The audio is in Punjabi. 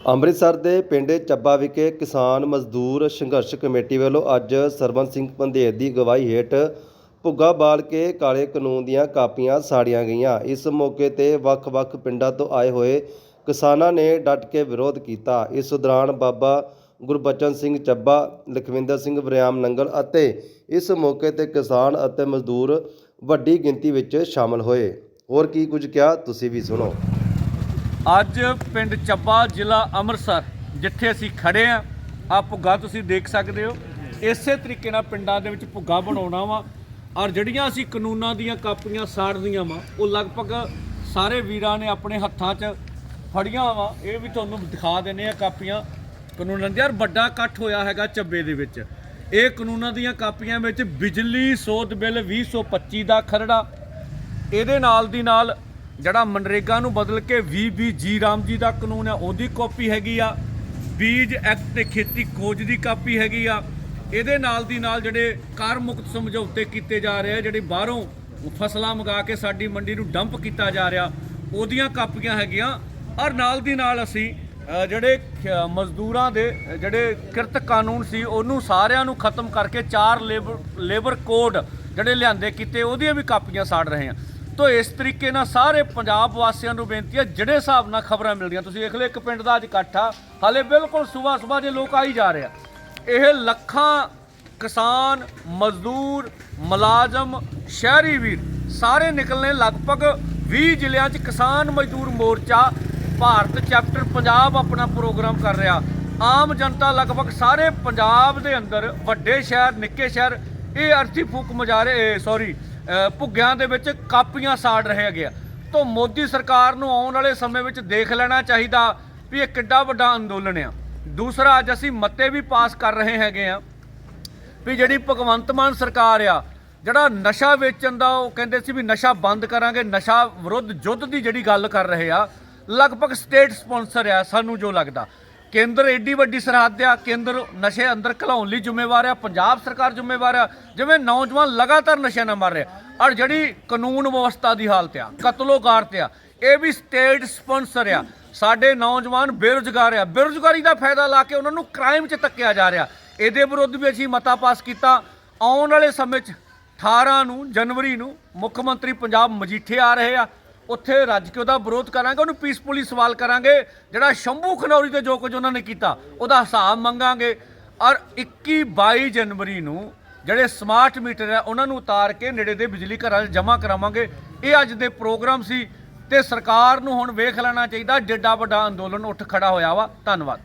ਅੰਮ੍ਰਿਤਸਰ ਦੇ ਪਿੰਡ ਚੱਬਾ ਵਿਖੇ ਕਿਸਾਨ ਮਜ਼ਦੂਰ ਸੰਘਰਸ਼ ਕਮੇਟੀ ਵੱਲੋਂ ਅੱਜ ਸਰਬੰਸ ਸਿੰਘ ਪੰਧੇਰ ਦੀ ਅਗਵਾਈ ਹੇਠ ਭੁੱਗਾ ਬਾਲ ਕੇ ਕਾਲੇ ਕਾਨੂੰਨ ਦੀਆਂ ਕਾਪੀਆਂ ਸਾੜੀਆਂ ਗਈਆਂ। ਇਸ ਮੌਕੇ ਤੇ ਵੱਖ-ਵੱਖ ਪਿੰਡਾਂ ਤੋਂ ਆਏ ਹੋਏ ਕਿਸਾਨਾਂ ਨੇ ਡਟ ਕੇ ਵਿਰੋਧ ਕੀਤਾ। ਇਸ ਦੌਰਾਨ ਬਾਬਾ ਗੁਰਬਚਨ ਸਿੰਘ ਚੱਬਾ, ਲਖਵਿੰਦਰ ਸਿੰਘ ਵਰਿਆਮ ਨੰਗਲ ਅਤੇ ਇਸ ਮੌਕੇ ਤੇ ਕਿਸਾਨ ਅਤੇ ਮਜ਼ਦੂਰ ਵੱਡੀ ਗਿਣਤੀ ਵਿੱਚ ਸ਼ਾਮਲ ਹੋਏ। ਹੋਰ ਕੀ ਕੁਝ ਕਿਹਾ, ਤੁਸੀਂ ਵੀ ਸੁਣੋ। ਅੱਜ ਪਿੰਡ ਚੱਬਾ ਜ਼ਿਲ੍ਹਾ ਅੰਮ੍ਰਿਤਸਰ, ਜਿੱਥੇ ਅਸੀਂ ਖੜੇ ਆ ਆ ਭੁੱਗਾ ਤੁਸੀਂ ਦੇਖ ਸਕਦੇ ਹੋ। ਇਸੇ ਤਰੀਕੇ ਨਾਲ ਪਿੰਡਾਂ ਦੇ ਵਿੱਚ ਭੁੱਗਾ ਬਣਾਉਣਾ ਵਾ ਔਰ ਜਿਹੜੀਆਂ ਅਸੀਂ ਕਾਨੂੰਨਾਂ ਦੀਆਂ ਕਾਪੀਆਂ ਸਾੜਨੀਆਂ ਵਾ, ਉਹ ਲਗਭਗ ਸਾਰੇ ਵੀਰਾਂ ਨੇ ਆਪਣੇ ਹੱਥਾਂ 'ਚ ਫੜੀਆਂ ਵਾ। ਇਹ ਵੀ ਤੁਹਾਨੂੰ ਦਿਖਾ ਦਿੰਨੇ ਆ ਕਾਪੀਆਂ। ਕਾਨੂੰਨਾਂ ਦੀਆਂ ਔਰ ਵੱਡਾ ਇਕੱਠ ਹੋਇਆ ਹੈਗਾ ਚੱਬੇ ਦੇ ਵਿੱਚ। ਇਹ ਕਾਨੂੰਨਾਂ ਦੀਆਂ ਕਾਪੀਆਂ ਵਿੱਚ ਬਿਜਲੀ ਸੋਧ ਬਿੱਲ 2025 ਦਾ ਖਰੜਾ, ਇਹਦੇ ਨਾਲ ਦੀ ਨਾਲ ਜਿਹੜਾ ਮਨਰੇਗਾ ਨੂੰ ਬਦਲ ਕੇ ਵੀਬੀਜੀ ਰਾਮ ਜੀ ਦਾ ਕਾਨੂੰਨ ਹੈ, ਉਹਦੀ ਕਾਪੀ ਹੈਗੀ ਆ। ਬੀਜ ਐਕਟ ਤੇ ਖੇਤੀ ਖੋਜ ਦੀ ਕਾਪੀ ਹੈਗੀ ਆ। ਇਹਦੇ ਨਾਲ ਦੀ ਨਾਲ ਜਿਹੜੇ ਕਾਰ ਮੁਕਤ ਸਮਝੌਤੇ ਕੀਤੇ ਜਾ ਰਹੇ ਆ, ਜਿਹੜੇ ਬਾਹਰੋਂ ਫਸਲਾਂ ਮੰਗਾ ਕੇ ਸਾਡੀ ਮੰਡੀ ਨੂੰ ਡੰਪ ਕੀਤਾ ਜਾ ਰਿਹਾ, ਉਹਦੀਆਂ ਕਾਪੀਆਂ ਹੈਗੀਆਂ। ਔਰ ਨਾਲ ਦੀ ਨਾਲ ਅਸੀਂ ਜਿਹੜੇ ਖ- ਮਜ਼ਦੂਰਾਂ ਦੇ, ਜਿਹੜੇ ਕਿਰਤ ਕਾਨੂੰਨ ਸੀ, ਉਹਨੂੰ ਸਾਰਿਆਂ ਨੂੰ ਖਤਮ ਕਰਕੇ ਚਾਰ ਲੇਬਰ ਲੇਬਰ ਕੋਡ ਜਿਹੜੇ ਲਿਆਂਦੇ ਕੀਤੇ, ਉਹਦੀਆਂ ਵੀ ਕਾਪੀਆਂ ਸਾੜ ਰਹੇ ਆ। ਤੋ ਇਸ ਤਰੀਕੇ ਨਾਲ ਸਾਰੇ ਪੰਜਾਬ ਵਾਸੀਆਂ ਨੂੰ ਬੇਨਤੀ ਹੈ, ਜਿਹੜੇ ਹਿਸਾਬ ਨਾਲ ਖਬਰਾਂ ਮਿਲਦੀਆਂ, ਤੁਸੀਂ ਦੇਖ ਲਓ, ਇੱਕ ਪਿੰਡ ਦਾ ਅੱਜ ਇਕੱਠਾ ਹਾਲੇ ਬਿਲਕੁਲ ਸਵੇਰ ਸਵੇਰ ਦੇ ਲੋਕ ਆਈ ਜਾ ਰਹੇ ਆ। ਇਹ ਲੱਖਾਂ ਕਿਸਾਨ, ਮਜ਼ਦੂਰ, ਮੁਲਾਜ਼ਮ, ਸ਼ਹਿਰੀ ਵੀਰ, ਸਾਰੇ ਨਿਕਲਨੇ ਲਗਭਗ 20 ਜ਼ਿਲ੍ਹਿਆਂ 'ਚ ਕਿਸਾਨ ਮਜ਼ਦੂਰ ਮੋਰਚਾ ਭਾਰਤ ਚੈਪਟਰ ਪੰਜਾਬ ਆਪਣਾ ਪ੍ਰੋਗਰਾਮ ਕਰ ਰਿਹਾ। ਆਮ ਜਨਤਾ ਲਗਭਗ ਸਾਰੇ ਪੰਜਾਬ ਦੇ ਅੰਦਰ, ਵੱਡੇ ਸ਼ਹਿਰ, ਨਿੱਕੇ ਸ਼ਹਿਰ, ਇਹ ਅਰਥੀ ਫੂਕ ਮਜਾਰੇ ਸੌਰੀ ਭੁੱਗਿਆਂ ਦੇ ਵਿੱਚ ਕਾਪੀਆਂ ਸਾੜ ਰਹੇ ਹੈਗੇ ਆ। ਤੋਂ ਮੋਦੀ ਸਰਕਾਰ ਨੂੰ ਆਉਣ ਵਾਲੇ ਸਮੇਂ ਵਿੱਚ ਦੇਖ ਲੈਣਾ ਚਾਹੀਦਾ ਵੀ ਇਹ ਕਿੱਡਾ ਵੱਡਾ ਅੰਦੋਲਨ ਆ। ਦੂਸਰਾ, ਅੱਜ ਅਸੀਂ ਮਤੇ ਵੀ ਪਾਸ ਕਰ ਰਹੇ ਹੈਗੇ ਆ ਵੀ ਜਿਹੜੀ ਭਗਵੰਤ ਮਾਨ ਸਰਕਾਰ ਆ, ਜਿਹੜਾ ਨਸ਼ਾ ਵੇਚਣ ਦਾ ਉਹ ਕਹਿੰਦੇ ਸੀ ਵੀ ਨਸ਼ਾ ਬੰਦ ਕਰਾਂਗੇ, ਨਸ਼ਾ ਵਿਰੁੱਧ ਯੁੱਧ ਦੀ ਜਿਹੜੀ ਗੱਲ ਕਰ ਰਹੇ ਆ, ਲਗਭਗ ਸਟੇਟ ਸਪਾਂਸਰ ਆ ਸਾਨੂੰ ਜੋ ਲੱਗਦਾ। ਕੇਂਦਰ ਏਡੀ ਵੱਡੀ ਸਰਹੱਦ ਆ, ਕੇਂਦਰ ਨਸ਼ੇ ਅੰਦਰ ਘਲਾਉਣ ਲਈ ਜ਼ਿੰਮੇਵਾਰ ਆ, ਪੰਜਾਬ ਸਰਕਾਰ ਜ਼ਿੰਮੇਵਾਰ ਆ, ਜਿਵੇਂ ਨੌਜਵਾਨ ਲਗਾਤਾਰ ਨਸ਼ੇ ਨਾਲ ਮਰ ਰਿਹਾ। ਔਰ ਜਿਹੜੀ ਕਾਨੂੰਨ ਵਿਵਸਥਾ ਦੀ ਹਾਲਤ ਆ ਕਤਲੋ ਗਾਰਤ ਆ, ਇਹ ਵੀ ਸਟੇਟ ਸਪਾਂਸਰ ਆ। ਸਾਡੇ ਨੌਜਵਾਨ ਬੇਰੁਜ਼ਗਾਰ ਆ। ਬੇਰੁਜ਼ਗਾਰੀ ਦਾ ਫਾਇਦਾ ਲਾ ਕੇ ਉਹਨਾਂ ਨੂੰ ਕ੍ਰਾਈਮ 'ਚ ਧੱਕਿਆ ਜਾ ਰਿਹਾ। ਇਹਦੇ ਵਿਰੁੱਧ ਵੀ ਅਸੀਂ ਮਤਾ ਪਾਸ ਕੀਤਾ। ਆਉਣ ਵਾਲੇ ਸਮੇਂ 'ਚ 18 ਨੂੰ, ਜਨਵਰੀ ਨੂੰ ਮੁੱਖ ਮੰਤਰੀ ਪੰਜਾਬ ਮਜੀਠੇ ਆ ਰਹੇ ਆ। ਉੱਥੇ ਰੱਜ ਕੇ ਉਹਦਾ ਵਿਰੋਧ ਕਰਾਂਗੇ, ਉਹਨੂੰ ਪੀਸਫੁਲੀ ਸਵਾਲ ਕਰਾਂਗੇ, ਜਿਹੜਾ ਸ਼ੰਭੂ ਖਨੌਰੀ ਤੇ ਜੋ ਕੁਝ ਉਹਨਾਂ ਨੇ ਕੀਤਾ, ਉਹਦਾ ਹਿਸਾਬ ਮੰਗਾਂਗੇ। ਔਰ 21 22 ਜਨਵਰੀ ਨੂੰ ਜਿਹੜੇ ਸਮਾਰਟ ਮੀਟਰ ਆ, ਉਹਨਾਂ ਨੂੰ ਉਤਾਰ ਕੇ ਨੇੜੇ ਦੇ ਬਿਜਲੀ ਘਰਾਂ 'ਚ ਜਮ੍ਹਾਂ ਕਰਾਵਾਂਗੇ। ਇਹ ਅੱਜ ਦੇ ਪ੍ਰੋਗਰਾਮ ਸੀ ਤੇ ਸਰਕਾਰ ਨੂੰ ਹੁਣ ਵੇਖ ਲੈਣਾ ਚਾਹੀਦਾ ਜਿੱਡਾ ਵੱਡਾ ਅੰਦੋਲਨ ਉੱਠ ਖੜਾ ਹੋਇਆ ਵਾ। ਧੰਨਵਾਦ।